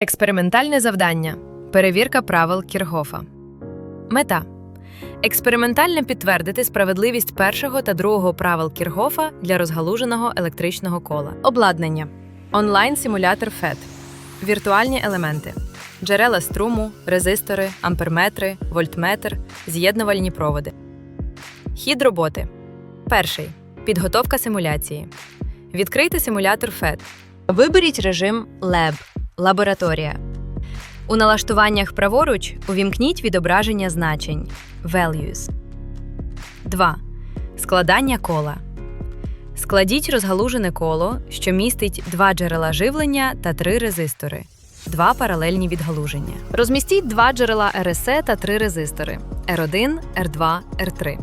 Експериментальне завдання. Перевірка правил Кіргофа. Мета. Експериментально підтвердити справедливість першого та другого правил Кіргофа для розгалуженого електричного кола. Обладнання. Онлайн-симулятор FET. Віртуальні елементи. Джерела струму, резистори, амперметри, вольтметр, з'єднувальні проводи. Хід роботи. Перший. Підготовка симуляції. Відкрийте симулятор FET. Виберіть режим Lab лабораторія. У налаштуваннях праворуч увімкніть відображення значень Values. 2. Складання кола. Складіть розгалужене коло, що містить два джерела живлення та три резистори. Два паралельні відгалуження. Розмістіть два джерела РСЕ та три резистори R1, R2, R3.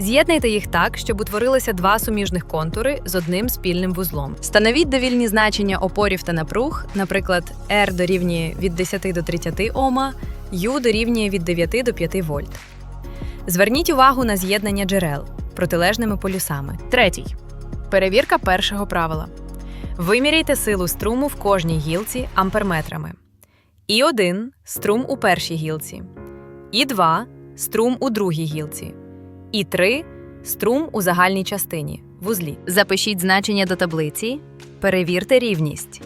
З'єднайте їх так, щоб утворилися два суміжних контури з одним спільним вузлом. Встановіть довільні значення опорів та напруг, наприклад, R дорівнює від 10 до 30 Ома, U дорівнює від 9 до 5 вольт. Зверніть увагу на з'єднання джерел протилежними полюсами. Третій. Перевірка першого правила. Виміряйте силу струму в кожній гілці амперметрами. І 1 струм у першій гілці. І 2 струм у другій гілці. І 3 струм у загальній частині вузлі. Запишіть значення до таблиці. Перевірте рівність.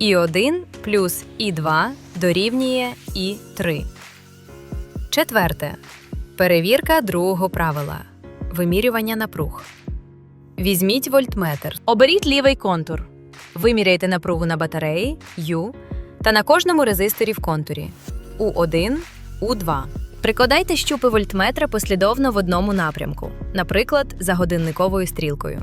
І1 плюс І2 дорівнює І3. Четверте. Перевірка другого правила. Вимірювання напруг. Візьміть вольтметр. Оберіть лівий контур. Виміряйте напругу на батареї U та на кожному резисторі в контурі U1, U2. Прикладайте щупи вольтметра послідовно в одному напрямку, наприклад, за годинниковою стрілкою.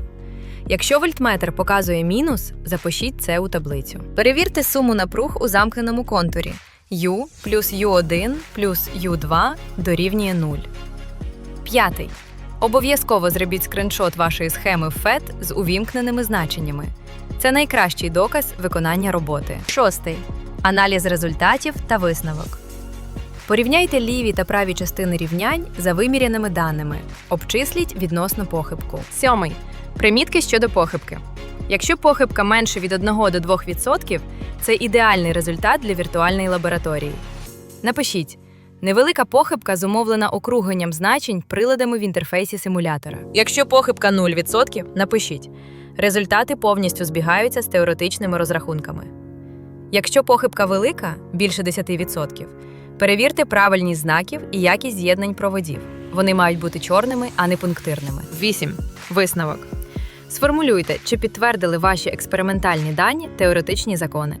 Якщо вольтметр показує мінус, запишіть це у таблицю. Перевірте суму напруг у замкненому контурі U плюс U1 плюс U2 дорівнює 0. П'ятий. Обов'язково зробіть скриншот вашої схеми FET з увімкненими значеннями. Це найкращий доказ виконання роботи. Шостий. Аналіз результатів та висновок. Порівняйте ліві та праві частини рівнянь за виміряними даними. Обчисліть відносно похибку. Сьомий. Примітки щодо похибки. Якщо похибка менше від 1 до 2%, це ідеальний результат для віртуальної лабораторії. Напишіть: невелика похибка зумовлена округленням значень приладами в інтерфейсі симулятора. Якщо похибка 0%, напишіть. Результати повністю збігаються з теоретичними розрахунками. Якщо похибка велика більше 10%, перевірте правильність знаків і якість з'єднань проводів. Вони мають бути чорними, а не пунктирними. 8. Висновок. Сформулюйте, чи підтвердили ваші експериментальні дані теоретичні закони.